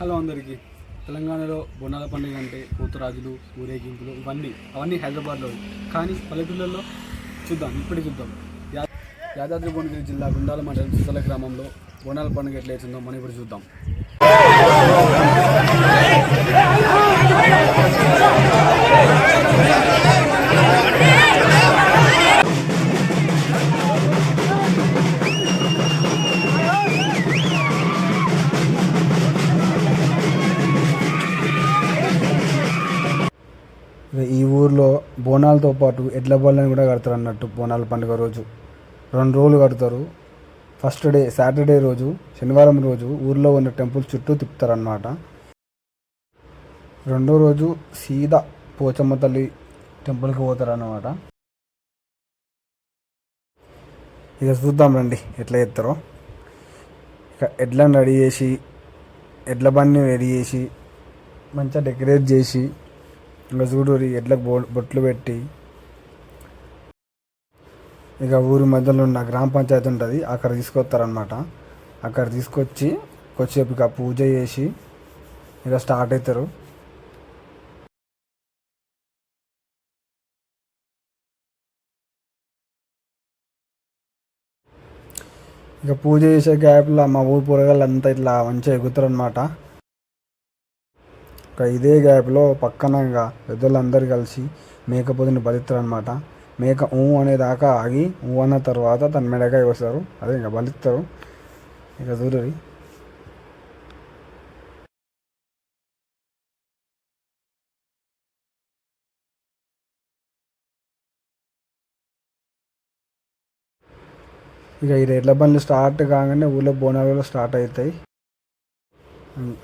Hello అందరికీ. తెలంగాణలో బోనాల పండుగ అంటే పూతరాజులు ఊరేగింపులు ఇవన్నీ అవన్నీ హైదరాబాద్లో కానీ పల్లెటూళ్ళల్లో చూద్దాం ఇప్పుడే చూద్దాం. యా- యాదాద్రి భువనగిరి జిల్లా గుండాల మండలం సుసల గ్రామంలో బోనాల పండుగ ఎట్లా అవుతుందో మనం ఇప్పుడు చూద్దాం. ఇక బోనాలతో పాటు ఎడ్ల బళ్ళని కూడా కడతారు అన్నట్టు బోనాల పండుగ రోజు. రెండు రోజులు కడతారు. ఫస్ట్ డే సాటర్డే రోజు శనివారం రోజు ఊర్లో ఉన్న టెంపుల్ చుట్టూ తిప్పుతారన్నమాట. రెండో రోజు సీదా పోచమ్మ తల్లి టెంపుల్కి పోతారన్నమాట. ఇక చూద్దాం రండి ఎట్లా చేస్తారో. ఇక ఎడ్లను రెడీ చేసి ఎడ్ల బండిని రెడీ చేసి మంచిగా డెకరేట్ చేసి ఇంకా చూడు ఎడ్లకు బో బొట్లు పెట్టి. ఇక ఊరి మధ్యలో ఉన్న గ్రామ పంచాయతీ ఉంటుంది అక్కడ తీసుకొస్తారనమాట అక్కడ తీసుకొచ్చి కొద్దిసేపు ఇక పూజ చేసి ఇక స్టార్ట్ అవుతారు ఇక పూజ చేసే గ్యాప్లో మా ఊరి పొరగాళ్ళంతా ఇట్లా మంచిగా ఎగుతారు అనమాట ఇదే గ్యాప్లో పక్కన ఇంకా పెద్దోళ్ళందరూ కలిసి మేకపోతుని బలిస్తారు అనమాట మేక ఊ అనేదాకా ఆగి ఊ అన్న తర్వాత తన మెడకాయ వస్తారు అదే ఇంకా బలిస్తారు ఇక చూడరి. ఇక ఈ రెడ్ల బండ్లు స్టార్ట్ కాగానే ఊళ్ళో బోనాలు స్టార్ట్ అవుతాయి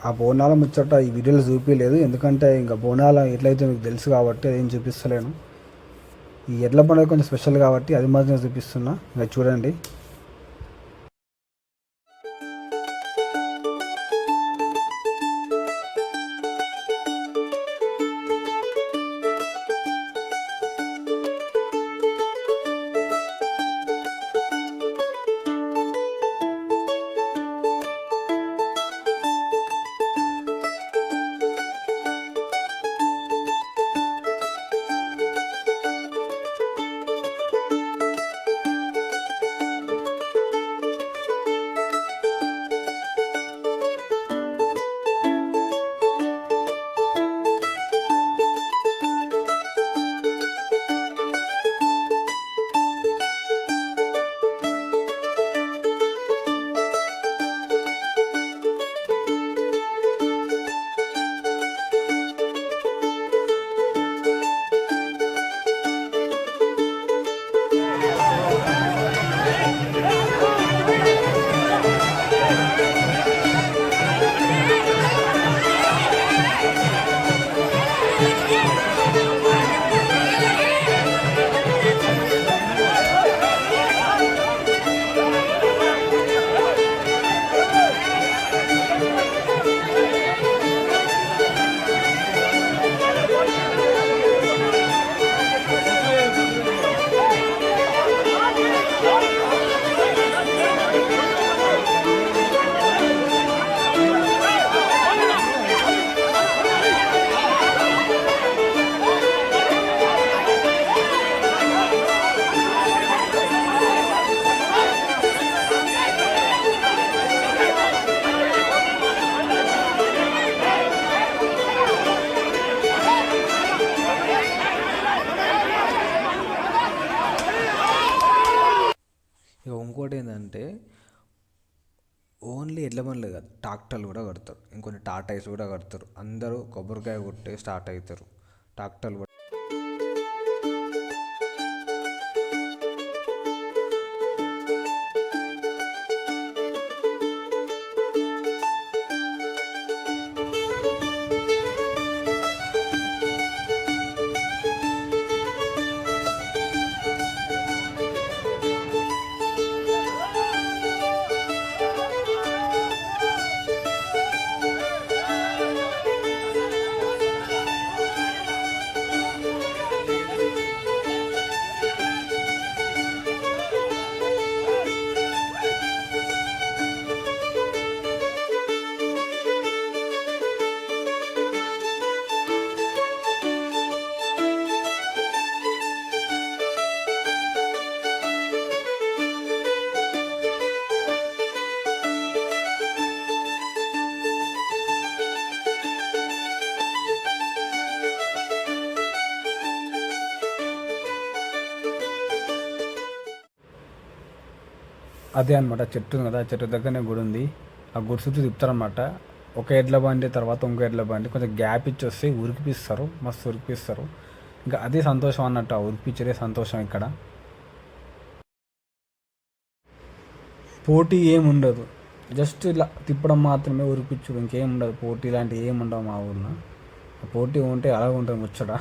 ఆ బోనాల ముచ్చట ఈ వీడియోలో చూపించలేదు ఎందుకంటే ఇంకా బోనాల ఎట్లయితే మీకు తెలుసు కాబట్టి అదేం చూపిస్తలేను. ఈ ఎడ్ల పండుగ కొంచెం స్పెషల్ కాబట్టి అది మాత్రమే చూపిస్తున్నా. ఇంకా చూడండి. ఎడ్ల బండ్లు కాదు ట్రాక్టర్లు కూడా కడతారు. ఇంకొన్ని టాటాయిస్ కూడా కడతారు. అందరూ కొబ్బరికాయ కొట్టే స్టార్ట్ అవుతారు ట్రాక్టర్లు అదే అనమాట చెట్టు ఉంది కదా చెట్టు దగ్గరనే గుడి ఉంది. ఆ గుడి చుట్టూ తిప్పుతారనమాట ఒక ఎడ్ల బండి తర్వాత ఇంకో ఎడ్ల బండి కొంచెం గ్యాప్ ఇచ్చి వస్తే ఉరికిపిస్తారు మస్తు ఉరికిపిస్తారు. ఇంకా అదే సంతోషం అన్నట్టు ఆ ఉరికిపించడే సంతోషం ఇక్కడ. పోటీ ఏముండదు ఉండదు. జస్ట్ ఇలా తిప్పడం మాత్రమే ఉరిపించు ఇంకేం ఉండదు. పోటీ లాంటివి ఏం ఉండవు మా ఊళ్ళో పోటీ ఉంటే అలాగ ఉంటుంది ముచ్చట.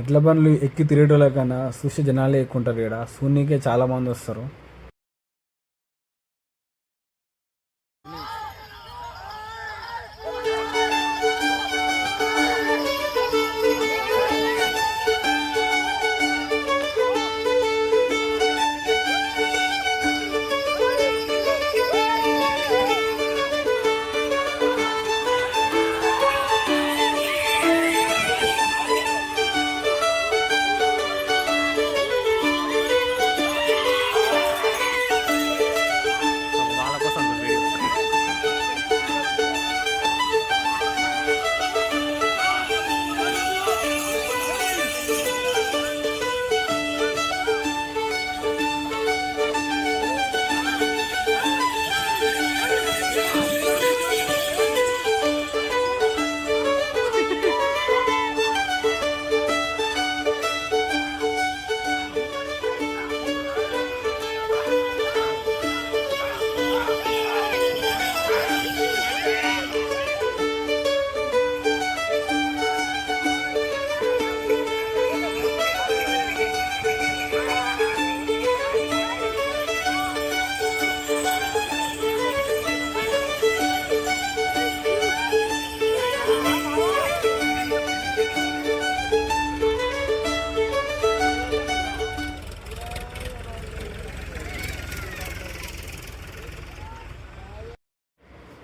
ఎడ్ల బండ్లు ఎక్కి తిరిగేటోళ్ళ కన్నా చూసి జనాలే ఎక్కువ ఉంటారు ఇక్కడ. సూనీకే చాలా మంది వస్తారు.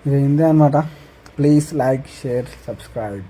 ఇది ఇందే అనమాట ప్లీజ్ లైక్ షేర్ సబ్స్క్రైబ్